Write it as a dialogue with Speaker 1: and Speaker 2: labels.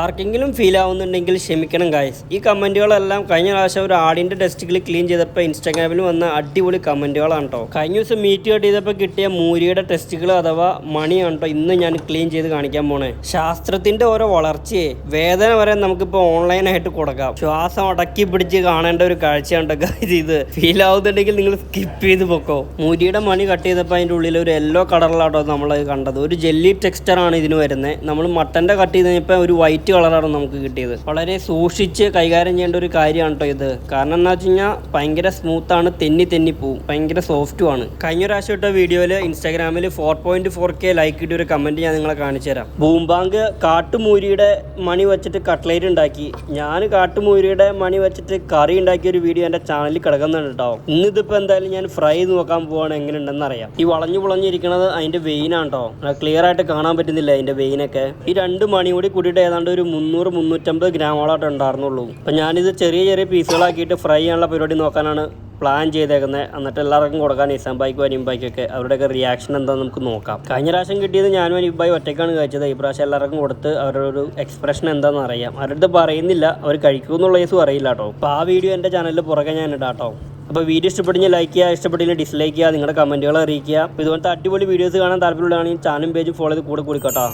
Speaker 1: ആർക്കെങ്കിലും ഫീൽ ആവുന്നുണ്ടെങ്കിൽ ക്ഷമിക്കണം ഗായ്സ് ഈ കമന്റുകളെല്ലാം കഴിഞ്ഞ പ്രാവശ്യം ഒരു ആടിന്റെ ടെസ്റ്റുകൾ ക്ലീൻ ചെയ്തപ്പോൾ ഇൻസ്റ്റാഗ്രാമിൽ വന്ന അടിപൊളി കമന്റുകളാണ് കേട്ടോ കഴിഞ്ഞ ദിവസം മീറ്റ് കട്ട് ചെയ്തപ്പോൾ കിട്ടിയ മൂരിയുടെ ടെസ്റ്റുകൾ അഥവാ മണിയാണ് കേട്ടോ ഇന്ന് ഞാൻ ക്ലീൻ ചെയ്ത് കാണിക്കാൻ പോണേ. ശാസ്ത്രത്തിന്റെ ഓരോ വളർച്ചയെ വേദന വരെ നമുക്കിപ്പോൾ ഓൺലൈനായിട്ട് കൊടുക്കാം. ശ്വാസം അടക്കി പിടിച്ച് കാണേണ്ട ഒരു കാഴ്ചയാണ് കേട്ടോ guys. ഇത് ഫീൽ ആവുന്നുണ്ടെങ്കിൽ നിങ്ങൾ സ്കിപ്പ് ചെയ്ത് പൊക്കോ. മൂരിയുടെ മണി കട്ട് ചെയ്തപ്പോൾ അതിന്റെ ഉള്ളിൽ ഒരു യെല്ലോ കളറിലാട്ടോ നമ്മൾ കണ്ടത്. ഒരു ജെല്ലി ടെക്സ്ചറാണ് ഇതിന് വരുന്നത് നമ്മൾ മട്ടന്റെ കട്ട് ചെയ്ത് കഴിഞ്ഞപ്പോൾ ഒരു വൈറ്റ് കളറാണ് നമുക്ക് കിട്ടിയത്. വളരെ സൂക്ഷിച്ച് കൈകാര്യം ചെയ്യേണ്ട ഒരു കാര്യമാണ് കേട്ടോ ഇത്. കാരണം എന്താ വെച്ച് കഴിഞ്ഞാൽ ഭയങ്കര സ്മൂത്താണ് തെന്നി തെന്നി പോവും. ഭയങ്കര സോഫ്റ്റും ആണ്. കഴിഞ്ഞ പ്രാവശ്യം ഇട്ട വീഡിയോയിൽ ഇൻസ്റ്റാഗ്രാമിൽ four point four K like ഇട്ട ഒരു കമന്റ് ഞാൻ നിങ്ങളെ കാണിച്ചു തരാം. ബൂംബാങ്ക് കാട്ടുമൂരിയുടെ മണി വെച്ചിട്ട് കട്ട്ലേറ്റ് ഉണ്ടാക്കി. ഞാൻ കാട്ടുമൂരിയുടെ മണി വെച്ചിട്ട് കറി ഉണ്ടാക്കിയ ഒരു വീഡിയോ എന്റെ ചാനലിൽ കിടക്കുന്നുണ്ട് കേട്ടോ ഇന്നിതിപ്പോൾ എന്തായാലും ഞാൻ ഫ്രൈ നോക്കാൻ പോവാണ്. എങ്ങനെ ഉണ്ടെന്ന് അറിയാം. ഈ വളഞ്ഞു പുളഞ്ഞിരിക്കുന്നത് അതിന്റെ വെയിനാണ് കേട്ടോ ക്ലിയർ ആയിട്ട് കാണാൻ പറ്റുന്നില്ല അതിന്റെ വെയിനൊക്കെ ഈ രണ്ട് മണി കൂടി കൂടിയിട്ട് ഏതാണ്ട് ഒരു മുന്നൂറ് മുന്നൂറ്റമ്പത് ഗ്രാമോളായിട്ട് ഉണ്ടായിരുന്നുള്ളൂ. അപ്പം ഞാനിത് ചെറിയ ചെറിയ പീസുകളാക്കിയിട്ട് ഫ്രൈ ചെയ്യാനുള്ള പരിപാടി നോക്കാനാണ് പ്ലാൻ ചെയ്തേക്കുന്നത് എന്നിട്ട് എല്ലാവർക്കും കൊടുക്കാൻ ഇസാം അനിമ്പായിക്കൊക്കെ അവരുടെയൊക്കെ റിയാക്ഷൻ എന്താണെന്ന് നമുക്ക് നോക്കാം. കഴിഞ്ഞ പ്രാവശ്യം കിട്ടിയത് ഞാനും അനിബായി ഒറ്റയ്ക്കാണ് കഴിച്ചത്. ഈ പ്രാവശ്യം എല്ലാവർക്കും കൊടുത്ത് അവരുടെ ഒരു എക്സ്പ്രഷൻ എന്താണെന്ന് അറിയാം. അവരുടെ പറയുന്നില്ല. അവർ കഴിക്കുമെന്നുള്ള കേസും അറിയില്ല കേട്ടോ. അപ്പോൾ ആ വീഡിയോ എന്റെ ചാനലിൽ പുറകെ ഞാൻ ഇടാട്ടോ കേട്ടോ. അപ്പോൾ വീഡിയോ ഇഷ്ടപ്പെടുന്ന ലൈക്ക് ചെയ്യുക. ഇഷ്ടപ്പെട്ടില്ല ഡിസ്ലൈക്ക് ചെയ്യുക. നിങ്ങളുടെ കമന്റുകൾ അറിയിക്കുക. ഇതുപോലത്തെ അടിപൊളി വീഡിയോസ് കാണാൻ താല്പര്യമുള്ളതാണെങ്കിൽ ചാനലും പേജും ഫോളോ ചെയ്ത് കൂടെ കൂടിക്കോട്ടോ.